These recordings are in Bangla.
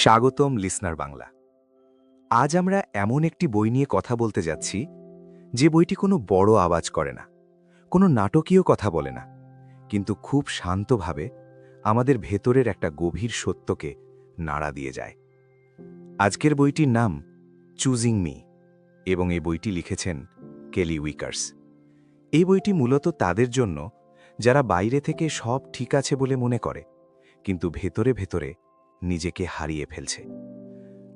স্বাগতম লিসনার বাংলা। আজ আমরা এমন একটি বই নিয়ে কথা বলতে যাচ্ছি, যে বইটি কোনো বড় আওয়াজ করে না, কোনো নাটকীয় কথা বলে না, কিন্তু খুব শান্তভাবে আমাদের ভেতরের একটা গভীর সত্যকে নাড়া দিয়ে যায়। আজকের বইটির নাম চুজিং মি, এবং এই বইটি লিখেছেন কেলি উইকার্স। এই বইটি মূলত তাদের জন্য, যারা বাইরে থেকে সব ঠিক আছে বলে মনে করে, কিন্তু ভেতরে ভেতরে নিজেকে হারিয়ে ফেলছে।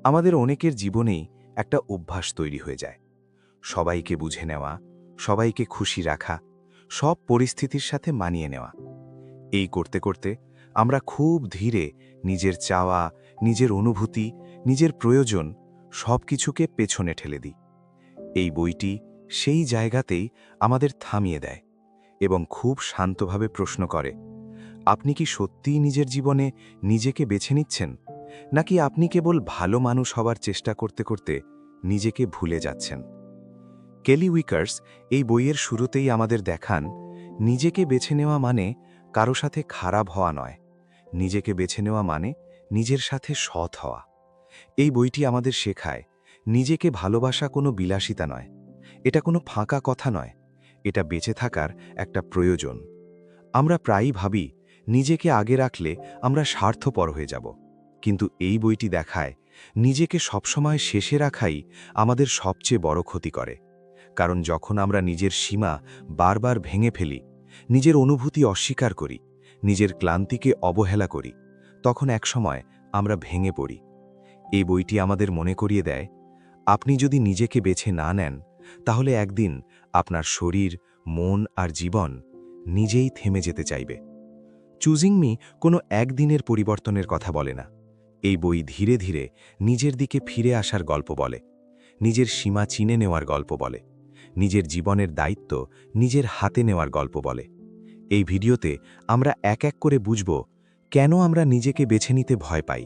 আমাদের অনেকের জীবনেই একটা অভ্যাস তৈরি হয়ে যায়। সবাইকে বুঝে নেওয়া, সবাইকে খুশি রাখা, সব পরিস্থিতির সাথে মানিয়ে নেওয়া। এই করতে করতে আমরা খুব ধীরে নিজের চাওয়া, নিজের অনুভূতি, নিজের প্রয়োজন সব কিছুকে পেছনে ঠেলে দিই। এই বইটি সেই জায়গাতেই আমাদের থামিয়ে দেয় এবং খুব শান্তভাবে প্রশ্ন করে আপনি কি সত্যিই নিজের জীবনে নিজেকে বেছে নিচ্ছেন? নাকি আপনি কেবল ভালো মানুষ হওয়ার চেষ্টা করতে করতে নিজেকে ভুলে যাচ্ছেন? কেলি উইকার্স এই বইয়ের শুরুতেই আমাদের দেখান, নিজেকে বেছে নেওয়া মানে কারও সাথে খারাপ হওয়া নয়, নিজেকে বেছে নেওয়া মানে নিজের সাথে সৎ হওয়া। এই বইটি আমাদের শেখায়, নিজেকে ভালোবাসা কোনো বিলাসিতা নয়, এটা কোনো ফাঁকা কথা নয়, এটা বেঁচে থাকার একটা প্রয়োজন। আমরা প্রায়ই ভাবি নিজেকে আগে রাখলে আমরা স্বার্থপর হয়ে যাব। কিন্তু এই বইটি দেখায়, নিজেকে সবসময় শেষে রাখাই আমাদের সবচেয়ে বড় ক্ষতি করে। কারণ যখন আমরা নিজের সীমা বারবার ভেঙে ফেলি, নিজের অনুভূতি অস্বীকার করি, নিজের ক্লান্তিকে অবহেলা করি, তখন একসময় আমরা ভেঙে পড়ি। এই বইটি আমাদের মনে করিয়ে দেয়, আপনি যদি নিজেকে বেছে না নেন, তাহলে একদিন আপনার শরীর, মন আর জীবন নিজেই থেমে যেতে চাইবে। চুজিং মি কোনো একদিনের পরিবর্তনের কথা বলে না। এই বই ধীরে ধীরে নিজের দিকে ফিরে আসার গল্প বলে, নিজের সীমা চিনে নেওয়ার গল্প বলে, নিজের জীবনের দায়িত্ব নিজের হাতে নেওয়ার গল্প বলে। এই ভিডিওতে আমরা এক এক করে বুঝব কেন আমরা নিজেকে বেছে নিতে ভয় পাই,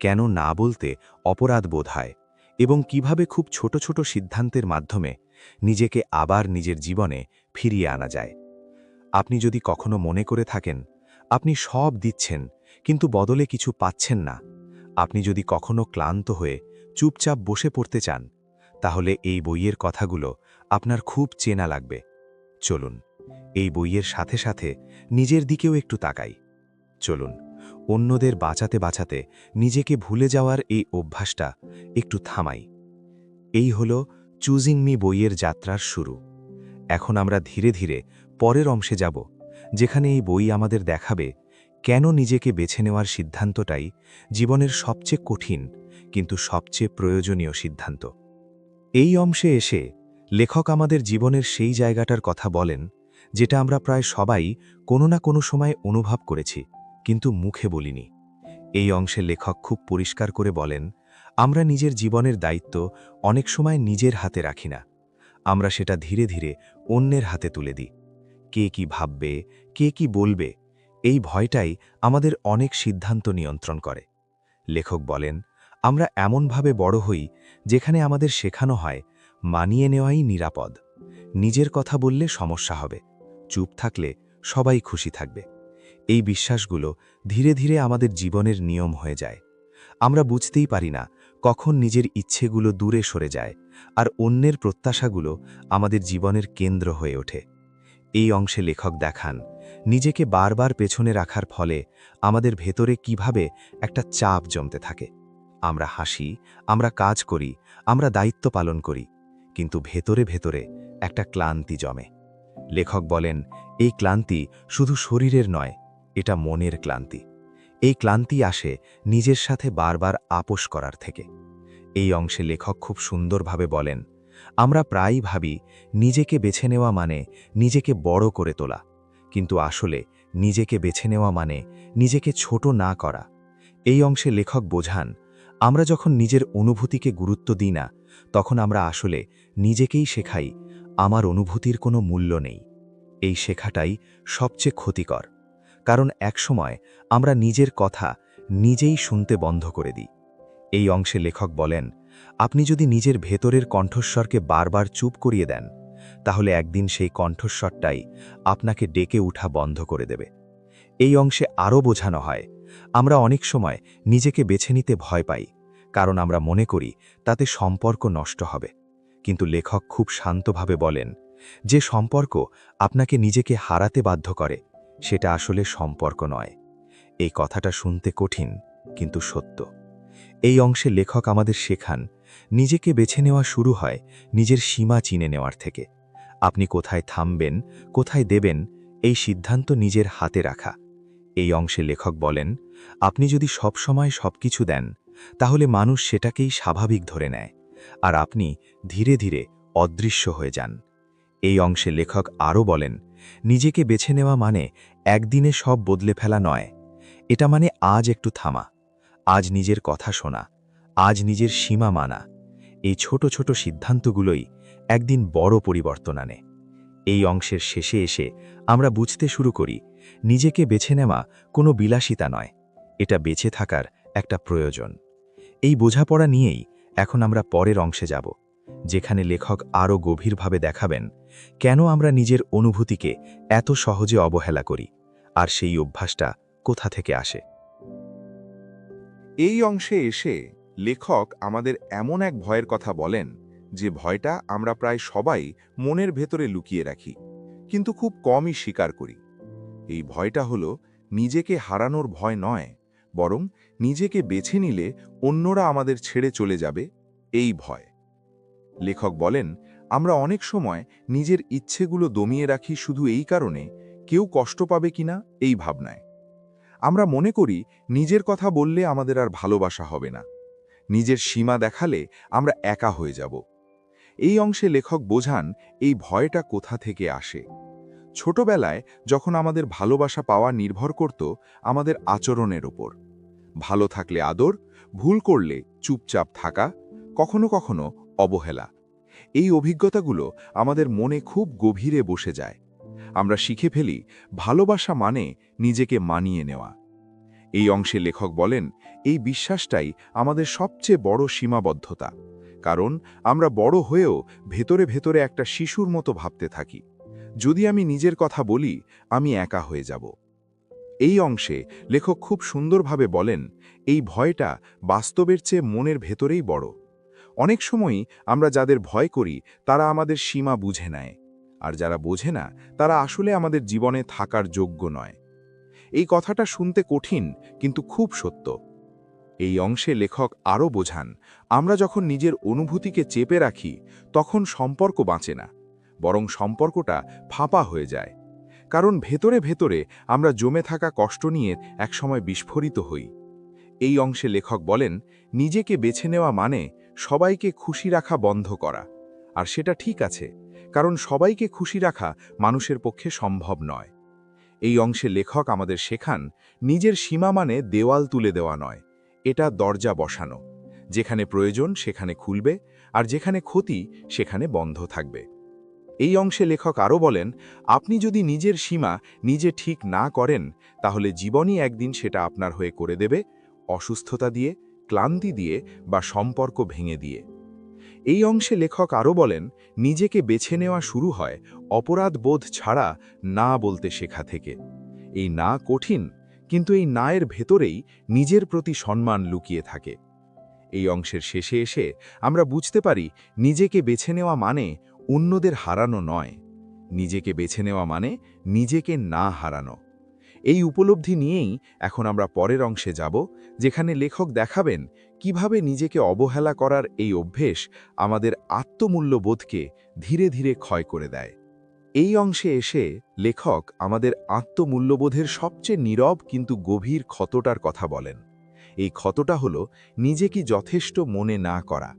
কেন না বলতে অপরাধ বোধ হয় এবং কীভাবে খুব ছোট ছোট সিদ্ধান্তের মাধ্যমে নিজেকে আবার নিজের জীবনে ফিরিয়ে আনা যায়। আপনি যদি কখনো মনে করে থাকেন আপনি সব দিচ্ছেন, কিন্তু বদলে কিছু পাচ্ছেন না। আপনি যদি কখনো ক্লান্ত হয়ে চুপচাপ বসে পড়তে চান, তাহলে এই বইয়ের কথাগুলো আপনার খুব চেনা লাগবে। চলুন, এই বইয়ের সাথে সাথে নিজের দিকেও একটু তাকাই। চলুন, অন্যদের বাঁচাতে বাঁচাতে নিজেকে ভুলে যাওয়ার এই অভ্যাসটা একটু থামাই। এই হল চুজিং মি বইয়ের যাত্রার শুরু। এখন আমরা ধীরে ধীরে পরের অংশে যাব। যেখানে এই বই আমাদের দেখাবে, কেন নিজেকে বেছে নেওয়ার সিদ্ধান্তটাই জীবনের সবচেয়ে কঠিন কিন্তু সবচেয়ে প্রয়োজনীয় সিদ্ধান্ত। এই অংশে এসে লেখক আমাদের জীবনের সেই জায়গাটার কথা বলেন, যেটা আমরা প্রায় সবাই কোনো না কোনো সময় অনুভব করেছি, কিন্তু মুখে বলিনি। এই অংশে লেখক খুব পরিষ্কার করে বলেন, আমরা নিজের জীবনের দায়িত্ব অনেক সময় নিজের হাতে রাখি না। আমরা সেটা ধীরে ধীরে অন্যের হাতে তুলে দিই। কে কি ভাববে, কে কি বলবে, এই ভয়টাই আমাদের অনেক সিদ্ধান্ত নিয়ন্ত্রণ করে। লেখক বলেন, আমরা এমনভাবে বড় হই যেখানে আমাদের শেখানো হয় মানিয়ে নেওয়াই নিরাপদ। নিজের কথা বললে সমস্যা হবে, চুপ থাকলে সবাই খুশি থাকবে। এই বিশ্বাসগুলো ধীরে ধীরে আমাদের জীবনের নিয়ম হয়ে যায়। আমরা বুঝতেই পারি না কখন নিজের ইচ্ছেগুলো দূরে সরে যায় আর অন্যের প্রত্যাশাগুলো আমাদের জীবনের কেন্দ্র হয়ে ওঠে। এই অংশে লেখক দেখান, নিজেকে বারবার পেছনে রাখার ফলে আমাদের ভেতরে কীভাবে একটা চাপ জমতে থাকে। আমরা হাসি, আমরা কাজ করি, আমরা দায়িত্ব পালন করি, কিন্তু ভেতরে ভেতরে একটা ক্লান্তি জমে। লেখক বলেন, এই ক্লান্তি শুধু শরীরের নয়, এটা মনের ক্লান্তি। এই ক্লান্তি আসে নিজের সাথে বারবার আপোষ করার থেকে। এই অংশে লেখক খুব সুন্দরভাবে বলেন আমরা প্রায়ই ভাবি, নিজেকে বেছে নেওয়া মানে নিজেকে বড় করে তোলা। কিন্তু আসলে নিজেকে বেছে নেওয়া মানে নিজেকে ছোট না করা। এই অংশে লেখক বোঝান, আমরা যখন নিজের অনুভূতিকে গুরুত্ব দিই না, তখন আমরা আসলে নিজেকেই শেখাই, আমার অনুভূতির কোনো মূল্য নেই। এই শেখাটাই সবচেয়ে ক্ষতিকর। কারণ একসময় আমরা নিজের কথা নিজেই শুনতে বন্ধ করে দিই। এই অংশে লেখক বলেন আপনি যদি নিজের ভেতরের কণ্ঠস্বরকে বারবার চুপ করিয়ে দেন, তাহলে একদিন সেই কণ্ঠস্বরটাই আপনাকে ডেকে উঠা বন্ধ করে দেবে। এই অংশে আরও বোঝানো হয়, আমরা অনেক সময় নিজেকে বেছে নিতে ভয় পাই, কারণ আমরা মনে করি তাতে সম্পর্ক নষ্ট হবে। কিন্তু লেখক খুব শান্তভাবে বলেন, যে সম্পর্ক আপনাকে নিজেকে হারাতে বাধ্য করে, সেটা আসলে সম্পর্ক নয়। এই কথাটা শুনতে কঠিন, কিন্তু সত্য। এই অংশে লেখক আমাদের শেখান, নিজেকে বেছে নেওয়া শুরু হয় নিজের সীমা চিনে নেওয়ার থেকে। আপনি কোথায় থামবেন, কোথায় দেবেন, এই সিদ্ধান্ত নিজের হাতে রাখা। এই অংশে লেখক বলেন, আপনি যদি সবসময় সবকিছু দেন, তাহলে মানুষ সেটাকেই স্বাভাবিক ধরে নেয়, আর আপনি ধীরে ধীরে অদৃশ্য হয়ে যান। এই অংশে লেখক আরও বলেন, নিজেকে বেছে নেওয়া মানে একদিনে সব বদলে ফেলা নয়, এটা মানে আজ একটু থামা। আজ নিজের কথা শোনা, আজ নিজের সীমা মানা। এই ছোট ছোট সিদ্ধান্তগুলোই একদিন বড় পরিবর্তন আনে। এই অংশের শেষে এসে আমরা বুঝতে শুরু করি, নিজেকে বেছে নেওয়া কোনো বিলাসিতা নয়, এটা বেঁচে থাকার একটা প্রয়োজন। এই বোঝাপড়া নিয়েই এখন আমরা পরের অংশে যাব, যেখানে লেখক আরও গভীরভাবে দেখাবেন কেন আমরা নিজের অনুভূতিকে এত সহজে অবহেলা করি, আর সেই অভ্যাসটা কোথা থেকে আসে। এই অংশে এসে লেখক আমাদের এমন এক ভয়ের কথা বলেন যে ভয়টা আমরা প্রায় সবাই মনের ভেতরে লুকিয়ে রাখি, কিন্তু খুব কমই স্বীকার করি। এই ভয়টা হলো নিজেকে হারানোর ভয় নয়, বরং নিজেকে বেছে নিলে অন্যরা আমাদের ছেড়ে চলে যাবে এই ভয়। লেখক বলেন, আমরা অনেক সময় নিজের ইচ্ছেগুলো দমিয়ে রাখি শুধু এই কারণে, কেউ কষ্ট পাবে কিনা এই ভাবনায়। আমরা মনে করি নিজের কথা বললে আমাদের আর ভালোবাসা হবে না। নিজের সীমা দেখালে আমরা একা হয়ে যাব। এই অংশে লেখক বোঝান এই ভয়টা কোথা থেকে আসে। ছোটবেলায় যখন আমাদের ভালোবাসা পাওয়া নির্ভর করত আমাদের আচরণের ওপর। ভালো থাকলে আদর, ভুল করলে চুপচাপ থাকা, কখনো কখনো অবহেলা। এই অভিজ্ঞতাগুলো আমাদের মনে খুব গভীরে বসে যায়। আমরা শিখে ফেলি, ভালোবাসা মানে নিজেকে মানিয়ে নেওয়া। এই অংশে লেখক বলেন, এই বিশ্বাসটাই আমাদের সবচেয়ে বড় সীমাবদ্ধতা। কারণ আমরা বড় হয়েও ভেতরে ভেতরে একটা শিশুর মতো ভাবতে থাকি। যদি আমি নিজের কথা বলি, আমি একা হয়ে যাব। এই অংশে লেখক খুব সুন্দরভাবে বলেন, এই ভয়টা বাস্তবের চেয়ে মনের ভেতরেই বড়। অনেক সময়ই আমরা যাদের ভয় করি, তারা আমাদের সীমা বুঝে নেয়। আর যারা বোঝে না, তারা আসলে আমাদের জীবনে থাকার যোগ্য নয়। এই কথাটা শুনতে কঠিন, কিন্তু খুব সত্য। এই অংশে লেখক আরও বোঝান, আমরা যখন নিজের অনুভূতিকে চেপে রাখি, তখন সম্পর্ক বাঁচে না, বরং সম্পর্কটা ফাঁপা হয়ে যায়। কারণ ভেতরে ভেতরে আমরা জমে থাকা কষ্ট নিয়ে একসময় বিস্ফোরিত হই। এই অংশে লেখক বলেন, নিজেকে বেছে নেওয়া মানে সবাইকে খুশি রাখা বন্ধ করা, আর সেটা ঠিক আছে। কারণ সবাইকে খুশি রাখা মানুষের পক্ষে সম্ভব নয়। এই অংশে লেখক আমাদের শেখান, নিজের সীমা মানে দেওয়াল তুলে দেওয়া নয়, এটা দরজা বসানো। যেখানে প্রয়োজন সেখানে খুলবে, আর যেখানে ক্ষতি সেখানে বন্ধ থাকবে। এই অংশে লেখক আরও বলেন, আপনি যদি নিজের সীমা নিজে ঠিক না করেন, তাহলে জীবনই একদিন সেটা আপনার হয়ে করে দেবে, অসুস্থতা দিয়ে, ক্লান্তি দিয়ে বা সম্পর্ক ভেঙে দিয়ে। এই অংশে লেখক আরও বলেন, নিজেকে বেছে নেওয়া শুরু হয় অপরাধ বোধ ছাড়া না বলতে শেখা থেকে। এই না কঠিন, কিন্তু এই নায়ের ভেতরেই নিজের প্রতি সম্মান লুকিয়ে থাকে। এই অংশের শেষে এসে আমরা বুঝতে পারি, নিজেকে বেছে নেওয়া মানে অন্যদের হারানো নয়। নিজেকে বেছে নেওয়া মানে নিজেকে না হারানো। এই উপলব্ধি নিয়েই এখন আমরা পরের অংশে যাব, যেখানে লেখক দেখাবেন কীভাবে নিজেকে অবহেলা করার এই অভ্যেস আমাদের আত্মমূল্যবোধকে ধীরে ধীরে ক্ষয় করে দেয়। এই অংশে এসে লেখক আমাদের আত্মমূল্যবোধের সবচেয়ে নীরব কিন্তু গভীর ক্ষতটার কথা বলেন। এই ক্ষতটা হল নিজে কি যথেষ্ট মনে না করা।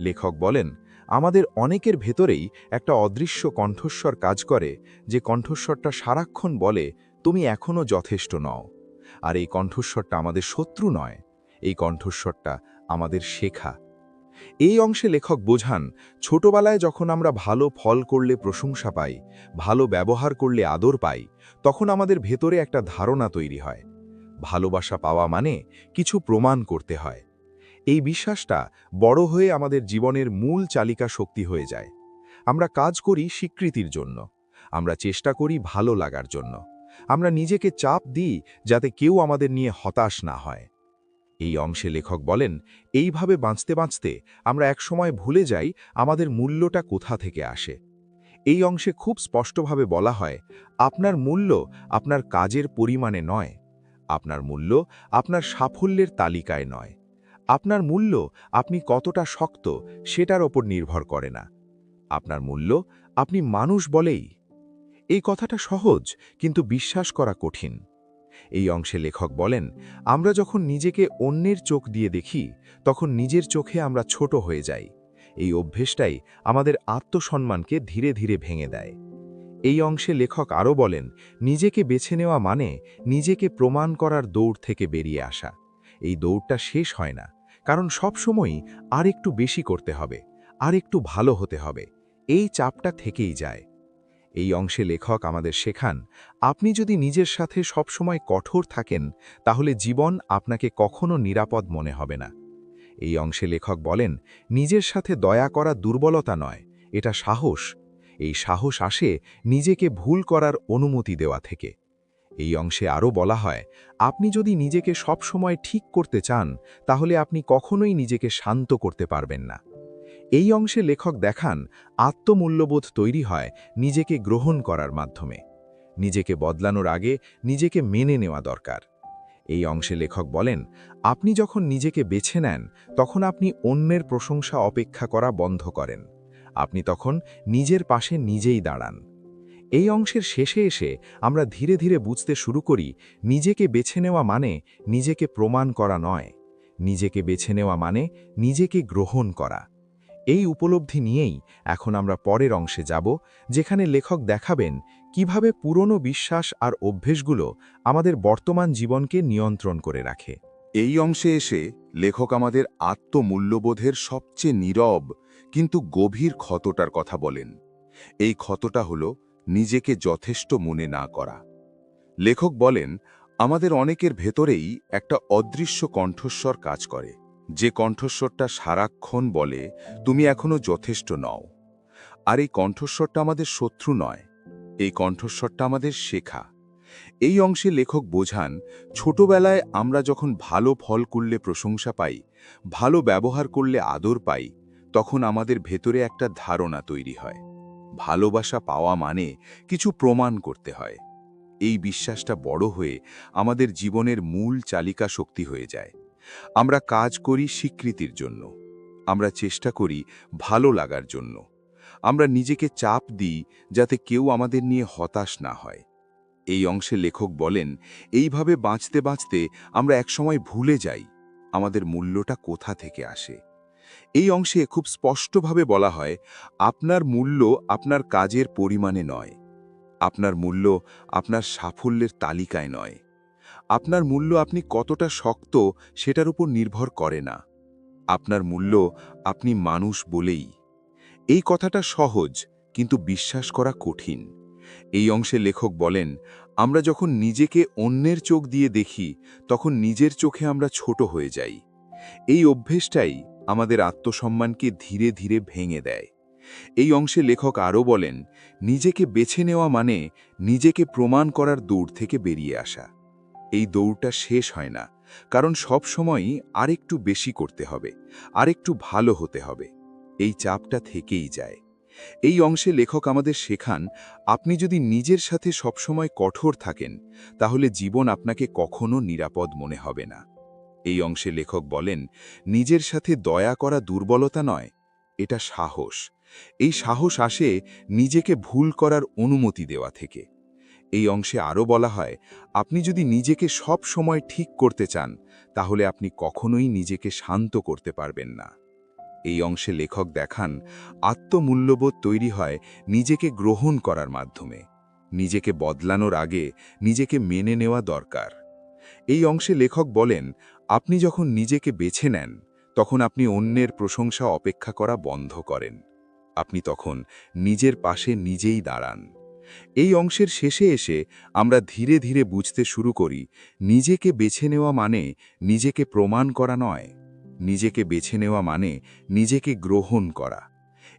লেখক বলেন, আমাদের অনেকের ভেতরেই একটা অদৃশ্য কণ্ঠস্বর কাজ করে, যে কণ্ঠস্বরটা সারাক্ষণ বলে তুমি এখনও যথেষ্ট নও। আর এই কণ্ঠস্বরটা আমাদের শত্রু নয়, এই কণ্ঠস্বরটা আমাদের শেখা। এই অংশে লেখক বোঝান, ছোটবেলায় যখন আমরা ভালো ফল করলে প্রশংসা পাই, ভালো ব্যবহার করলে আদর পাই, তখন আমাদের ভেতরে একটা ধারণা তৈরি হয়। ভালোবাসা পাওয়া মানে কিছু প্রমাণ করতে হয়। এই বিশ্বাসটা বড় হয়ে আমাদের জীবনের মূল চালিকা শক্তি হয়ে যায়। আমরা কাজ করি স্বীকৃতির জন্য, আমরা চেষ্টা করি ভালো লাগার জন্য। আমরা নিজেকে চাপ দিই যাতে কেউ আমাদের নিয়ে হতাশ না হয়। এই অংশে লেখক বলেন, এইভাবে বাঁচতে বাঁচতে আমরা একসময় ভুলে যাই আমাদের মূল্যটা কোথা থেকে আসে। এই অংশে খুব স্পষ্টভাবে বলা হয়, আপনার মূল্য আপনার কাজের পরিমাণে নয়, আপনার মূল্য আপনার সাফল্যের তালিকায় নয়। আপনার মূল্য আপনি কতটা শক্ত সেটার ওপর নির্ভর করে না। আপনার মূল্য আপনি মানুষ বলেই এই কথাটা সহজ, কিন্তু বিশ্বাস করা কঠিন। এই অংশে লেখক বলেন, আমরা যখন নিজেকে অন্যের চোখ দিয়ে দেখি, তখন নিজের চোখে আমরা ছোট হয়ে যাই। এই অভ্যেসটাই আমাদের আত্মসম্মানকে ধীরে ধীরে ভেঙে দেয়। এই অংশে লেখক আরও বলেন, নিজেকে বেছে নেওয়া মানে নিজেকে প্রমাণ করার দৌড় থেকে বেরিয়ে আসা। এই দৌড়টা শেষ হয় না, কারণ সব সময়ই আর একটু বেশি করতে হবে আর একটু ভালো হতে হবে। এই চাপটা থেকেই যায়। এই অংশে লেখক আমাদের শেখান, আপনি যদি নিজের সাথে সবসময় কঠোর থাকেন, তাহলে জীবন আপনাকে কখনো নিরাপদ মনে হবে না। এই অংশে লেখক বলেন, নিজের সাথে দয়া করা দুর্বলতা নয়, এটা সাহস। এই সাহস আসে নিজেকে ভুল করার অনুমতি দেওয়া থেকে। এই অংশে আরও বলা হয়, আপনি যদি নিজেকে সবসময় ঠিক করতে চান, তাহলে আপনি কখনোই নিজেকে শান্ত করতে পারবেন না। এই অংশে লেখক দেখান, আত্মমূল্যবোধ তৈরি হয় নিজেকে গ্রহণ করার মাধ্যমে। নিজেকে বদলানোর আগে নিজেকে মেনে নেওয়া দরকার। এই অংশে লেখক বলেন, আপনি যখন নিজেকে বেছে নেন, তখন আপনি অন্যের প্রশংসা অপেক্ষা করা বন্ধ করেন। আপনি তখন নিজের পাশে নিজেই দাঁড়ান। এই অংশের শেষে এসে আমরা ধীরে ধীরে বুঝতে শুরু করি, নিজেকে বেছে নেওয়া মানে নিজেকে প্রমাণ করা নয়। নিজেকে বেছে নেওয়া মানে নিজেকে গ্রহণ করা। এই উপলব্ধি নিয়েই এখন আমরা পরের অংশে যাব, যেখানে লেখক দেখাবেন কীভাবে পুরনো বিশ্বাস আর অভ্যেসগুলো আমাদের বর্তমান জীবনকে নিয়ন্ত্রণ করে রাখে। এই অংশে এসে লেখক আমাদের আত্মমূল্যবোধের সবচেয়ে নীরব কিন্তু গভীর ক্ষতটার কথা বলেন। এই ক্ষতটা হল নিজেকে যথেষ্ট মনে না করা। লেখক বলেন, আমাদের অনেকের ভেতরেই একটা অদৃশ্য কণ্ঠস্বর কাজ করে। যে কণ্ঠস্বরটা সারাক্ষণ বলে, তুমি এখনও যথেষ্ট নও। আর এই কণ্ঠস্বরটা আমাদের শত্রু নয়, এই কণ্ঠস্বরটা আমাদের শেখা। এই অংশে লেখক বোঝান, ছোটবেলায় আমরা যখন ভালো ফল করলে প্রশংসা পাই, ভালো ব্যবহার করলে আদর পাই, তখন আমাদের ভেতরে একটা ধারণা তৈরি হয়। ভালোবাসা পাওয়া মানে কিছু প্রমাণ করতে হয়। এই বিশ্বাসটা বড় হয়ে আমাদের জীবনের মূল চালিকা শক্তি হয়ে যায়। আমরা কাজ করি স্বীকৃতির জন্য। আমরা চেষ্টা করি ভালো লাগার জন্য। আমরা নিজেকে চাপ দিই যাতে কেউ আমাদের নিয়ে হতাশ না হয়। এই অংশে লেখক বলেন, এইভাবে বাঁচতে বাঁচতে আমরা একসময় ভুলে যাই আমাদের মূল্যটা কোথা থেকে আসে? এই অংশে খুব স্পষ্টভাবে বলা হয়, আপনার মূল্য আপনার কাজের পরিমাণে নয়। আপনার মূল্য আপনার সাফল্যের তালিকায় নয়। আপনার মূল্য আপনি কতটা শক্ত সেটার উপর নির্ভর করে না। আপনার মূল্য আপনি মানুষ বলেই। এই কথাটা সহজ, কিন্তু বিশ্বাস করা কঠিন। এই অংশে লেখক বলেন, আমরা যখন নিজেকে অন্যের চোখ দিয়ে দেখি, তখন নিজের চোখে আমরা ছোট হয়ে যাই। এই অভ্যেসটাই আমাদের আত্মসম্মানকে ধীরে ধীরে ভেঙে দেয়। এই অংশে লেখক আরও বলেন, নিজেকে বেছে নেওয়া মানে নিজেকে প্রমাণ করার দৌড় থেকে বেরিয়ে আসা। এই দৌড়টা শেষ হয় না, কারণ সব সময়ই আরেকটু বেশি করতে হবে, আরেকটু ভালো হতে হবে। এই চাপটা থেকেই যায়। এই অংশে লেখক আমাদের শেখান, আপনি যদি নিজের সাথে সবসময় কঠোর থাকেন, তাহলে জীবন আপনাকে কখনো নিরাপদ মনে হবে না। এই অংশে লেখক বলেন, নিজের সাথে দয়া করা দুর্বলতা নয়, এটা সাহস। এই সাহস আসে নিজেকে ভুল করার অনুমতি দেওয়া থেকে। এই অংশে আরও বলা হয়, আপনি যদি নিজেকে সব সময় ঠিক করতে চান, তাহলে আপনি কখনোই নিজেকে শান্ত করতে পারবেন না। এই অংশে লেখক দেখান, আত্মমূল্যবোধ তৈরি হয় নিজেকে গ্রহণ করার মাধ্যমে। নিজেকে বদলানোর আগে নিজেকে মেনে নেওয়া দরকার। এই অংশে লেখক বলেন, আপনি যখন নিজেকে বেছে নেন, তখন আপনি অন্যের প্রশংসা অপেক্ষা করা বন্ধ করেন। আপনি তখন নিজের পাশে নিজেই দাঁড়ান। এই অংশের শেষে এসে আমরা ধীরে ধীরে বুঝতে শুরু করি, নিজেকে বেছে নেওয়া মানে নিজেকে প্রমাণ করা নয়, নিজেকে বেছে নেওয়া মানে নিজেকে গ্রহণ করা।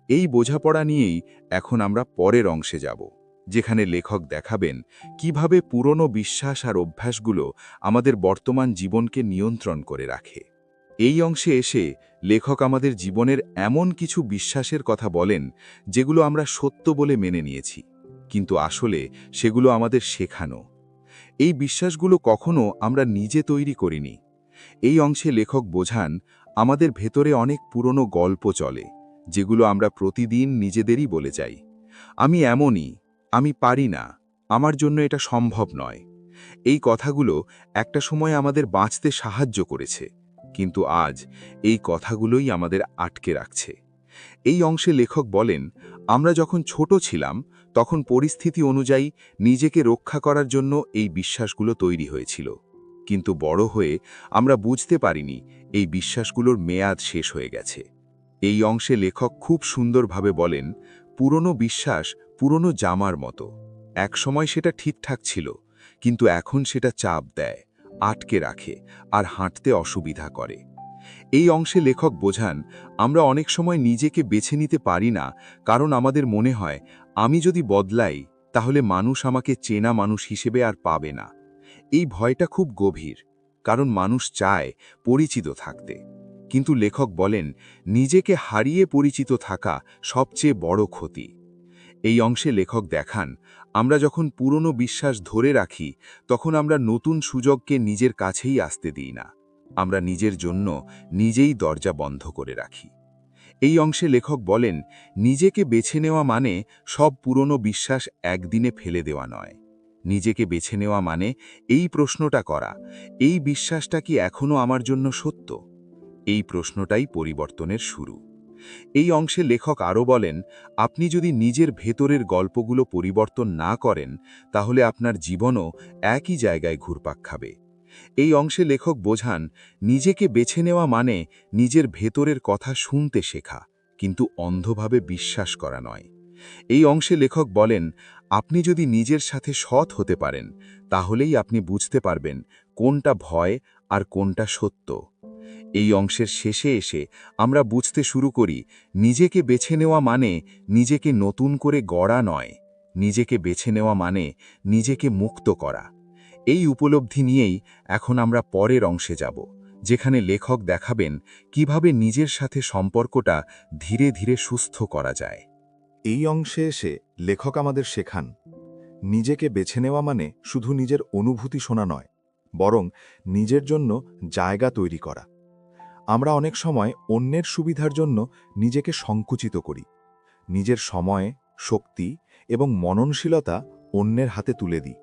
এই বোঝাপড়া নিয়েই এখন আমরা পরের অংশে যাব, যেখানে লেখক দেখাবেন কীভাবে পুরনো বিশ্বাস আর অভ্যাসগুলো আমাদের বর্তমান জীবনকে নিয়ন্ত্রণ করে রাখে। এই অংশে এসে লেখক আমাদের জীবনের এমন কিছু বিশ্বাসের কথা বলেন, যেগুলো আমরা সত্য বলে মেনে নিয়েছি। কিন্তু আসলে সেগুলো আমাদের শেখানো। এই বিশ্বাসগুলো কখনো আমরা নিজে তৈরি করিনি। এই অংশে লেখক বোঝান, আমাদের ভেতরে অনেক পুরনো গল্প চলে, যেগুলো আমরা প্রতিদিন নিজেদেরই বলে যাই। আমি এমনই, আমি পারি না, আমার জন্য এটা সম্ভব নয়। এই কথাগুলো একটা সময় আমাদের বাঁচতে সাহায্য করেছে, কিন্তু আজ এই কথাগুলোই আমাদের আটকে রাখছে। এই অংশে লেখক বলেন, আমরা যখন ছোট ছিলাম তখন পরিস্থিতি অনুযায়ী নিজেকে রক্ষা করার জন্য এই বিশ্বাসগুলো তৈরি হয়েছিল। কিন্তু বড় হয়ে আমরা বুঝতে পারিনি এই বিশ্বাসগুলোর মেয়াদ শেষ হয়ে গেছে। এই অংশে লেখক খুব সুন্দরভাবে বলেন, পুরনো বিশ্বাস পুরনো জামার মতো। একসময় সেটা ঠিকঠাক ছিল, কিন্তু এখন সেটা চাপ দেয়, আটকে রাখে আর হাঁটতে অসুবিধা করে। এই অংশে লেখক বোঝান, আমরা অনেক সময় নিজেকে বেছে নিতে পারি না, কারণ আমাদের মনে হয় আমি যদি বদলাই, তাহলে মানুষ আমাকে চেনা মানুষ হিসেবে আর পাবে না। এই ভয়টা খুব গভীর, কারণ মানুষ চায় পরিচিত থাকতে। কিন্তু লেখক বলেন, নিজেকে হারিয়ে পরিচিত থাকা সবচেয়ে বড় ক্ষতি। এই অংশে লেখক দেখান, আমরা যখন পুরনো বিশ্বাস ধরে রাখি, তখন আমরা নতুন সুযোগকে নিজের কাছেই আসতে দিই না। আমরা নিজের জন্য নিজেই দরজা বন্ধ করে রাখি। এই অংশে লেখক বলেন, নিজেকে বেছে নেওয়া মানে সব পুরনো বিশ্বাস একদিনে ফেলে দেওয়া নয়। নিজেকে বেছে নেওয়া মানে এই প্রশ্নটা করা, এই বিশ্বাসটা কি এখনও আমার জন্য সত্য? এই প্রশ্নটাই পরিবর্তনের শুরু। এই অংশে লেখক আরও বলেন, আপনি যদি নিজের ভেতরের গল্পগুলো পরিবর্তন না করেন, তাহলে আপনার জীবনও একই জায়গায় ঘুরপাক খাবে। এই অংশে লেখক বোঝান, নিজেকে বেছে নেওয়া মানে নিজের ভেতরের কথা শুনতে শেখা, কিন্তু অন্ধভাবে বিশ্বাস করা নয়। এই অংশে লেখক বলেন, আপনি যদি নিজের সাথে সৎ হতে পারেন, তাহলেই আপনি বুঝতে পারবেন কোনটা ভয় আর কোনটা সত্য। এই অংশের শেষে এসে আমরা বুঝতে শুরু করি, নিজেকে বেছে নেওয়া মানে নিজেকে নতুন করে গড়া নয়, নিজেকে বেছে নেওয়া মানে নিজেকে মুক্ত করা। এই উপলব্ধি নিয়েই এখন আমরা পরের অংশে যাব, যেখানে লেখক দেখাবেন কীভাবে নিজের সাথে সম্পর্কটা ধীরে ধীরে সুস্থ করা যায়। এই অংশে এসে লেখক আমাদের শেখান, নিজেকে বেছে নেওয়া মানে শুধু নিজের অনুভূতি শোনা নয়, বরং নিজের জন্য জায়গা তৈরি করা। আমরা অনেক সময় অন্যের সুবিধার জন্য নিজেকে সংকুচিত করি, নিজের সময়, শক্তি এবং মননশীলতা অন্যের হাতে তুলে দিই।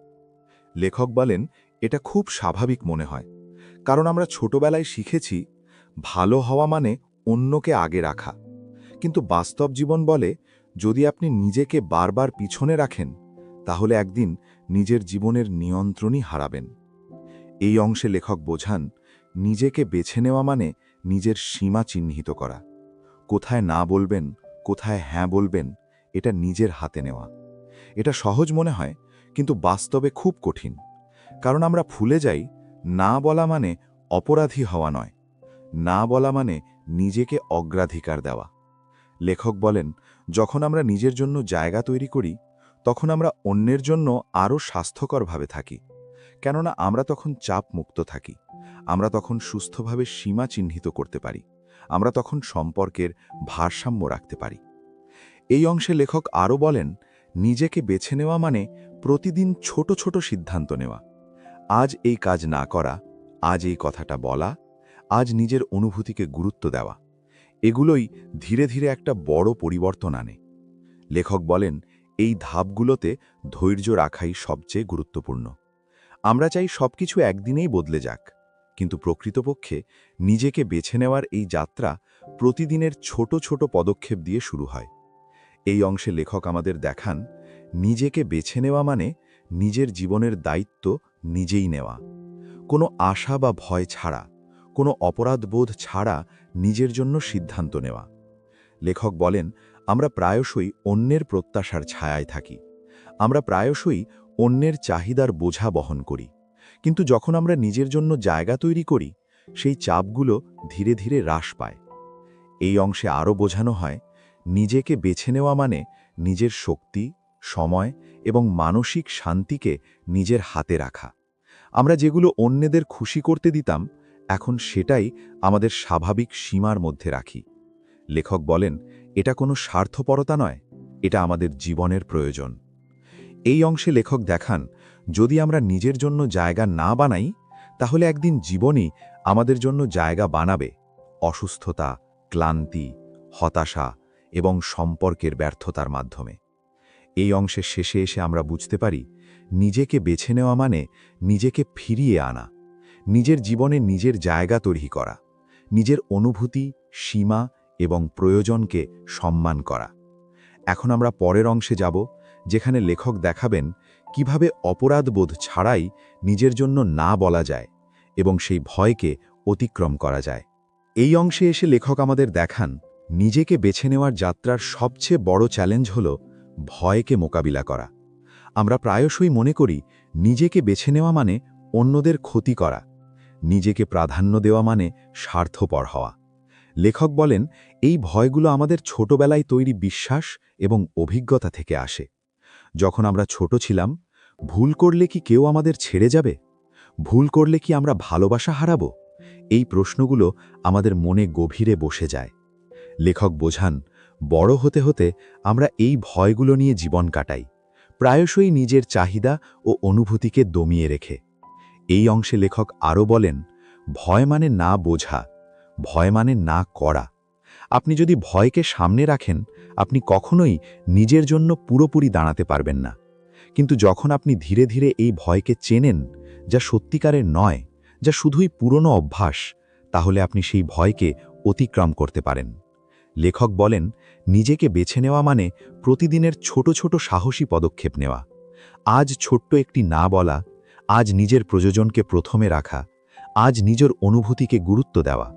লেখক বলেন, এটা খুব স্বাভাবিক মনে হয়। কারণ আমরা ছোটবেলায় শিখেছি, ভালো হওয়া মানে অন্যকে আগে রাখা। কিন্তু বাস্তব জীবন বলে, যদি আপনি নিজেকে বারবার পিছনে রাখেন, তাহলে একদিন নিজের জীবনের নিয়ন্ত্রণই হারাবেন। এই অংশে লেখক বোঝান, নিজেকে বেছে নেওয়া মানে নিজের সীমা চিহ্নিত করা। কোথায় না বলবেন, কোথায় হ্যাঁ বলবেন, এটা নিজের হাতে নেওয়া। এটা সহজ মনে হয় কিন্তু বাস্তবে খুব কঠিন। কারণ আমরা ভুলে যাই, না বলা মানে অপরাধী হওয়া নয়। না বলা মানে নিজেকে অগ্রাধিকার দেওয়া। লেখক বলেন, যখন আমরা নিজের জন্য জায়গা তৈরি করি, তখন আমরা অন্যের জন্য আরও স্বাস্থ্যকরভাবে থাকি। কেননা আমরা তখন চাপ মুক্ত থাকি। আমরা তখন সুস্থভাবে সীমা চিহ্নিত করতে পারি। আমরা তখন সম্পর্কের ভারসাম্য রাখতে পারি। এই অংশে লেখক আরও বলেন, নিজেকে বেছে নেওয়া মানে প্রতিদিন ছোট ছোট সিদ্ধান্ত নেওয়া। আজ এই কাজ না করা, আজ এই কথাটা বলা, আজ নিজের অনুভূতিকে গুরুত্ব দেওয়া। এগুলোই ধীরে ধীরে একটা বড় পরিবর্তন আনে। লেখক বলেন, এই ধাপগুলোতে ধৈর্য রাখাই সবচেয়ে গুরুত্বপূর্ণ। আমরা চাই সবকিছু একদিনেই বদলে যাক, কিন্তু প্রকৃতপক্ষে নিজেকে বেছে নেওয়ার এই যাত্রা প্রতিদিনের ছোট ছোট পদক্ষেপ দিয়ে শুরু হয়। এই অংশে লেখক আমাদের দেখান নিজেকে বেছে নেওয়া মানে নিজের জীবনের দায়িত্ব নিজেই নেওয়া। কোনো আশা বা ভয় ছাড়া, কোনো অপরাধবোধ ছাড়া নিজের জন্য সিদ্ধান্ত নেওয়া। লেখক বলেন, আমরা প্রায়শই অন্যের প্রত্যাশার ছায়ায় থাকি। আমরা প্রায়শই অন্যের চাহিদার বোঝা বহন করি। কিন্তু যখন আমরা নিজের জন্য জায়গা তৈরি করি, সেই চাপগুলো ধীরে ধীরে হ্রাস পায়। এই অংশে আরও বোঝানো হয়, নিজেকে বেছে নেওয়া মানে নিজের শক্তি সময় এবং মানসিক শান্তিকে নিজের হাতে রাখা। আমরা যেগুলো অন্যদের খুশি করতে দিতাম, এখন সেটাই আমাদের স্বাভাবিক সীমার মধ্যে রাখি। লেখক বলেন, এটা কোনো স্বার্থপরতা নয়, এটা আমাদের জীবনের প্রয়োজন। এই অংশে লেখক দেখান, যদি আমরা নিজের জন্য জায়গা না বানাই, তাহলে একদিন জীবনই আমাদের জন্য জায়গা বানাবে। অসুস্থতা, ক্লান্তি, হতাশা এবং সম্পর্কের ব্যর্থতার মাধ্যমে। এই অংশের শেষে এসে আমরা বুঝতে পারি, নিজেকে বেছে নেওয়া মানে নিজেকে ফিরিয়ে আনা, নিজের জীবনে নিজের জায়গা তৈরি করা, নিজের অনুভূতি, সীমা এবং প্রয়োজনকে সম্মান করা। এখন আমরা পরের অংশে যাব, যেখানে লেখক দেখাবেন কীভাবে অপরাধবোধ ছাড়াই নিজের জন্য না বলা যায় এবং সেই ভয়কে অতিক্রম করা যায়। এই অংশে এসে লেখক আমাদের দেখান, নিজেকে বেছে নেওয়ার যাত্রার সবচেয়ে বড় চ্যালেঞ্জ হল ভয়কে মোকাবিলা করা। আমরা প্রায়শই মনে করি, নিজেকে বেছে নেওয়া মানে অন্যদের ক্ষতি করা, নিজেকে প্রাধান্য দেওয়া মানে স্বার্থপর হওয়া। লেখক বলেন, এই ভয়গুলো আমাদের ছোটবেলায় তৈরি বিশ্বাস এবং অভিজ্ঞতা থেকে আসে। যখন আমরা ছোট ছিলাম, ভুল করলে কি কেউ আমাদের ছেড়ে যাবে? ভুল করলে কি আমরা ভালোবাসা হারাব? এই প্রশ্নগুলো আমাদের মনে গভীরে বসে যায়। লেখক বোঝান বড় হতে হতে আমরা এই ভয়গুলো নিয়ে জীবন কাটাই, প্রায়শই নিজের চাহিদা ও অনুভূতিকে দমিয়ে রেখে। এই অংশে লেখক আরও বলেন, ভয় মানে না বোঝা, ভয় মানে না করা। আপনি যদি ভয়কে সামনে রাখেন, আপনি কখনোই নিজের জন্য পুরোপুরি দাঁড়াতে পারবেন না। কিন্তু যখন আপনি ধীরে ধীরে এই ভয়কে চেনেন, যা সত্যিকারের নয়, যা শুধুই পুরনো অভ্যাস, তাহলে আপনি সেই ভয়কে অতিক্রম করতে পারেন। লেখক বলেন, নিজেকে বেছে নেওয়া মানে প্রতিদিনের ছোট ছোট সাহসী পদক্ষেপ নেওয়া। আজ ছোট্ট একটি না বলা, আজ নিজের প্রযোজনকে প্রথমে রাখা, আজ নিজের অনুভূতিকে গুরুত্ব দেওয়া।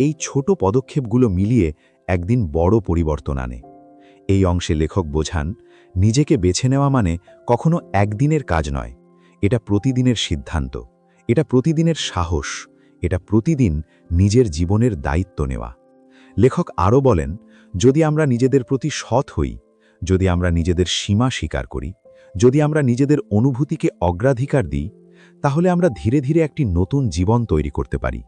এই ছোট পদক্ষেপগুলো মিলিয়ে একদিন বড় পরিবর্তন আনে। এই অংশে লেখক বোঝান, নিজেকে বেছে নেওয়া মানে কখনো একদিনের কাজ নয়, এটা প্রতিদিনের সিদ্ধান্ত, এটা প্রতিদিনের সাহস, এটা প্রতিদিন নিজের জীবনের দায়িত্ব নেওয়া। লেখক আরও বলেন, যদি আমরা নিজেদের প্রতি সৎ হই, যদি আমরা নিজেদের সীমা স্বীকার করি, যদি আমরা নিজেদের অনুভূতিকে অগ্রাধিকার দিই, তাহলে আমরা ধীরে ধীরে একটি নতুন জীবন তৈরি করতে পারি।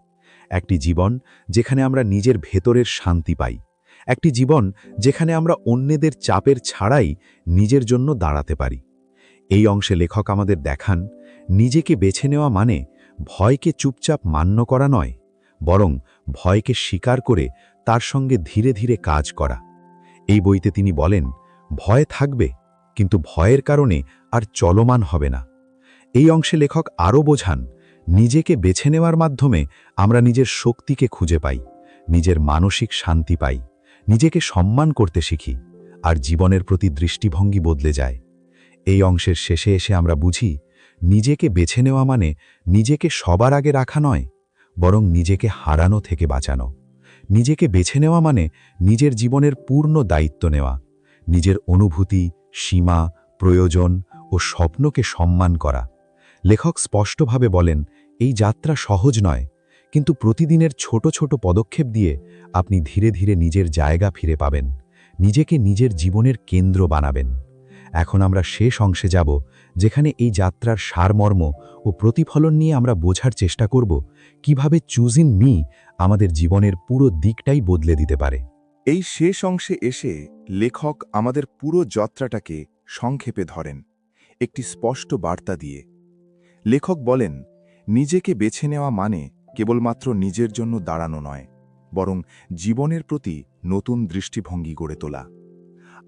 একটি জীবন যেখানে আমরা নিজের ভেতরের শান্তি পাই। একটি জীবন যেখানে আমরা অন্যদের চাপের ছাড়াই নিজের জন্য দাঁড়াতে পারি। এই অংশে লেখক আমাদের দেখান, নিজেকে বেছে নেওয়া মানে ভয়কে চুপচাপ মান্য করা নয়, বরং ভয়কে স্বীকার করে তার সঙ্গে ধীরে ধীরে কাজ করা। এই বইতে তিনি বলেন, ভয় থাকবে, কিন্তু ভয়ের কারণে আর চলমান হবে না। এই অংশে লেখক আরও বোঝান, নিজেকে বেছে নেওয়ার মাধ্যমে আমরা নিজের শক্তিকে খুঁজে পাই, নিজের মানসিক শান্তি পাই, নিজেকে সম্মান করতে শিখি, আর জীবনের প্রতি দৃষ্টিভঙ্গি বদলে যায়। এই অংশের শেষে এসে আমরা বুঝি, নিজেকে বেছে নেওয়া মানে নিজেকে সবার আগে রাখা নয়, বরং নিজেকে হারানো থেকে বাঁচানো। নিজেকে বেছে নেওয়া মানে নিজের জীবনের পূর্ণ দায়িত্ব নেওয়া, নিজের অনুভূতি, সীমা, প্রয়োজন ও স্বপ্নকে সম্মান করা। লেখক স্পষ্টভাবে বলেন, এই যাত্রা সহজ নয়, কিন্তু প্রতিদিনের ছোট ছোট পদক্ষেপ দিয়ে আপনি ধীরে ধীরে নিজের জায়গা ফিরে পাবেন, নিজেকে নিজের জীবনের কেন্দ্র বানাবেন। এখন আমরা শেষ অংশে যাব, যেখানে এই যাত্রার সারমর্ম ও প্রতিফলন নিয়ে আমরা বোঝার চেষ্টা করব কীভাবে চুজিং মি আমাদের জীবনের পুরো দিকটাই বদলে দিতে পারে। এই শেষ অংশে এসে লেখক আমাদের পুরো যাত্রাটাকে সংক্ষেপে ধরেন, একটি স্পষ্ট বার্তা দিয়ে। লেখক বলেন, নিজেকে বেছে নেওয়া মানে কেবলমাত্র নিজের জন্য দাঁড়ানো নয়, বরং জীবনের প্রতি নতুন দৃষ্টিভঙ্গি গড়ে তোলা।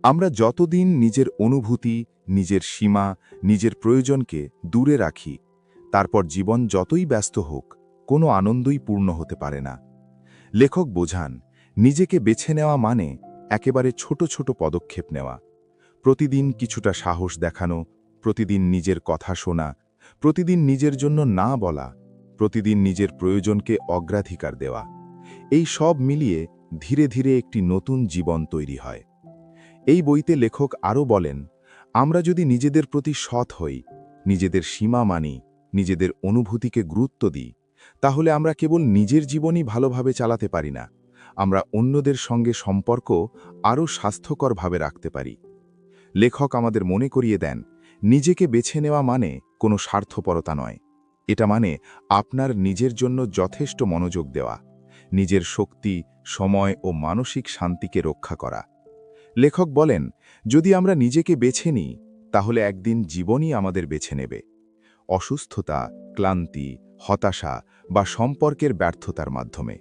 আমরা যতদিন নিজের অনুভূতি, নিজের সীমা, নিজের প্রয়োজনকে দূরে রাখি, তারপর জীবন যতই ব্যস্ত হোক কোনো আনন্দই পূর্ণ হতে পারে না। লেখক বোঝান, নিজেকে বেছে নেওয়া মানে একেবারে ছোট ছোট পদক্ষেপ নেওয়া। প্রতিদিন কিছুটা সাহস দেখানো, প্রতিদিন নিজের কথা শোনা, প্রতিদিন নিজের জন্য না বলা, প্রতিদিন নিজের প্রয়োজনকে অগ্রাধিকার দেওয়া। এই সব মিলিয়ে ধীরে ধীরে একটি নতুন জীবন তৈরি হয়। এই বইতে লেখক আরও বলেন, আমরা যদি নিজেদের প্রতি সৎ হই, নিজেদের সীমা মানি, নিজেদের অনুভূতিকে গুরুত্ব দিই তাহলে আমরা কেবল নিজের জীবনই ভালোভাবে চালাতে পারি না। আমরা অন্যদের সঙ্গে সম্পর্ক আরও স্বাস্থ্যকরভাবে রাখতে পারি। লেখক আমাদের মনে করিয়ে দেন, নিজেকে বেছে নেওয়া মানে কোনো স্বার্থপরতা নয়। এটা মানে আপনার নিজের জন্য যথেষ্ট মনোযোগ দেওয়া, নিজের শক্তি, সময় ও মানসিক শান্তিকে রক্ষা করা। লেখক বলেন, যদি আমরা নিজেকে বেছে নিই, তাহলে একদিন জীবনই আমাদের বেছে নেবে। অসুস্থতা, ক্লান্তি, হতাশা বা সম্পর্কের ব্যর্থতার মাধ্যমে।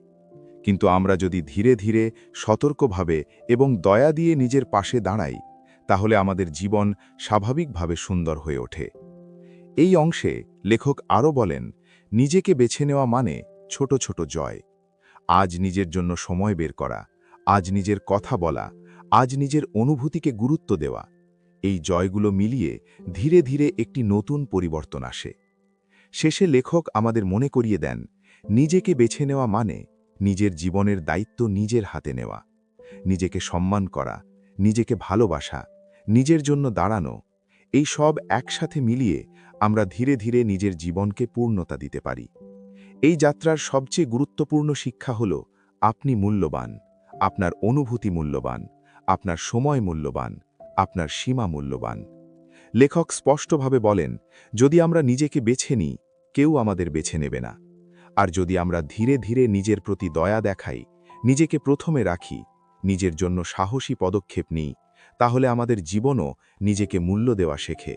কিন্তু আমরা যদি ধীরে ধীরে, সতর্কভাবে এবং দয়া দিয়ে নিজের পাশে দাঁড়াই, তাহলে আমাদের জীবন স্বাভাবিকভাবে সুন্দর হয়ে ওঠে। এই অংশে লেখক আরও বলেন, নিজেকে বেছে নেওয়া মানে ছোট ছোট জয়। আজ নিজের জন্য সময় বের করা, আজ নিজের কথা বলা, আজ নিজের অনুভূতিকে গুরুত্ব দেওয়া। এই জয়গুলো মিলিয়ে ধীরে ধীরে একটি নতুন পরিবর্তন আসে। শেষে লেখক আমাদের মনে করিয়ে দেন, নিজেকে বেছে নেওয়া মানে নিজের জীবনের দায়িত্ব নিজের হাতে নেওয়া, নিজেকে সম্মান করা, নিজেকে ভালোবাসা, নিজের জন্য দাঁড়ানো, এই সব একসাথে মিলিয়ে আমরা ধীরে ধীরে নিজের জীবনকে পূর্ণতা দিতে পারি। এই যাত্রার সবচেয়ে গুরুত্বপূর্ণ শিক্ষা হল, আপনি মূল্যবান, আপনার অনুভূতি মূল্যবান, আপনার সময় মূল্যবান, আপনার সীমা মূল্যবান। লেখক স্পষ্টভাবে বলেন, যদি আমরা নিজেকে বেছে নিই, কেউ আমাদের বেছে নেবে না। আর যদি আমরা ধীরে ধীরে নিজের প্রতি দয়া দেখাই, নিজেকে প্রথমে রাখি, নিজের জন্য সাহসী পদক্ষেপ নিই, তাহলে আমাদের জীবনও নিজেকে মূল্য দেওয়া শেখে।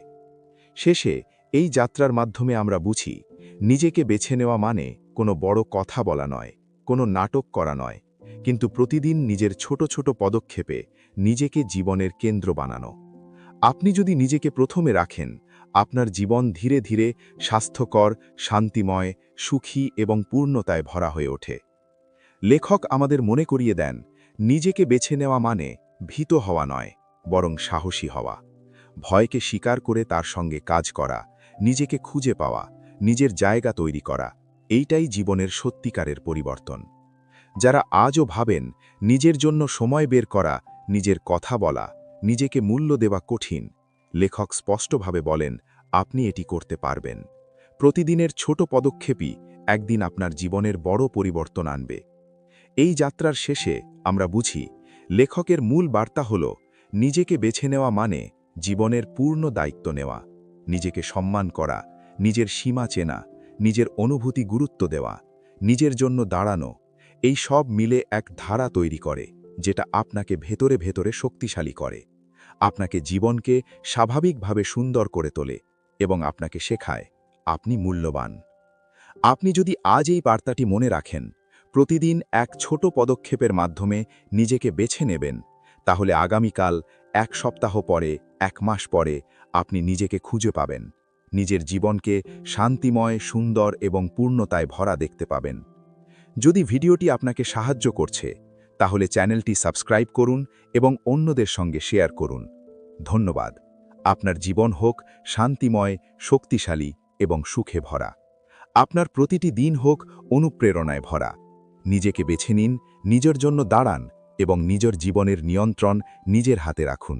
শেষে, এই যাত্রার মাধ্যমে আমরা বুঝি, নিজেকে বেছে নেওয়া মানে কোনো বড় কথা বলা নয়, কোনো নাটক করা নয়, কিন্তু প্রতিদিন নিজের ছোট ছোট পদক্ষেপে নিজেকে জীবনের কেন্দ্র বানানো। আপনি যদি নিজেকে প্রথমে রাখেন, আপনার জীবন ধীরে ধীরে স্বাস্থ্যকর, শান্তিময়, সুখী এবং পূর্ণতায় ভরা হয়ে ওঠে। লেখক আমাদের মনে করিয়ে দেন, নিজেকে বেছে নেওয়া মানে ভীত হওয়া নয়, বরং সাহসী হওয়া। ভয়কে স্বীকার করে তার সঙ্গে কাজ করা, নিজেকে খুঁজে পাওয়া, নিজের জায়গা তৈরি করা, এইটাই জীবনের সত্যিকারের পরিবর্তন। যারা আজও ভাবেন, নিজের জন্য সময় বের করা, নিজের কথা বলা নিজেকে মূল্য দেওয়া কঠিন। লেখক স্পষ্টভাবে বলেন, আপনি এটি করতে পারবেন। প্রতিদিনের ছোট পদক্ষেপই একদিন আপনার জীবনের বড় পরিবর্তন আনবে। এই যাত্রার শেষে আমরা বুঝি, লেখকের মূল বার্তা হল, নিজেকে বেছে নেওয়া মানে জীবনের পূর্ণ দায়িত্ব নেওয়া, নিজেকে সম্মান করা, নিজের সীমা চেনা, নিজের অনুভূতি গুরুত্ব দেওয়া, নিজের জন্য দাঁড়ানো, এই সব মিলে এক ধারা তৈরি করে। যেটা আপনাকে ভেতরে ভেতরে শক্তিশালী করে। আপনাকে জীবনকে স্বাভাবিকভাবে সুন্দর করে তোলে এবং আপনাকে শেখায়, আপনি মূল্যবান। আপনি যদি আজ এই বার্তাটি মনে রাখেন, প্রতিদিন এক ছোট পদক্ষেপের মাধ্যমে নিজেকে বেছে নেবেন, তাহলে আগামীকাল এক সপ্তাহ পরে, এক মাস পরে আপনি নিজেকে খুঁজে পাবেন। নিজের জীবনকে শান্তিময়, সুন্দর এবং পূর্ণতায় ভরা দেখতে পাবেন। যদি ভিডিওটি আপনাকে সাহায্য করছে তাহলে চ্যানেলটি সাবস্ক্রাইব করুন এবং অন্যদের সঙ্গে শেয়ার করুন। ধন্যবাদ। আপনার জীবন হোক শান্তিময়, শক্তিশালী এবং সুখে ভরা। আপনার প্রতিটি দিন হোক অনুপ্রেরণায় ভরা। নিজেকে বেছে নিন, নিজের জন্য দাঁড়ান এবং নিজের জীবনের নিয়ন্ত্রণ নিজের হাতে রাখুন।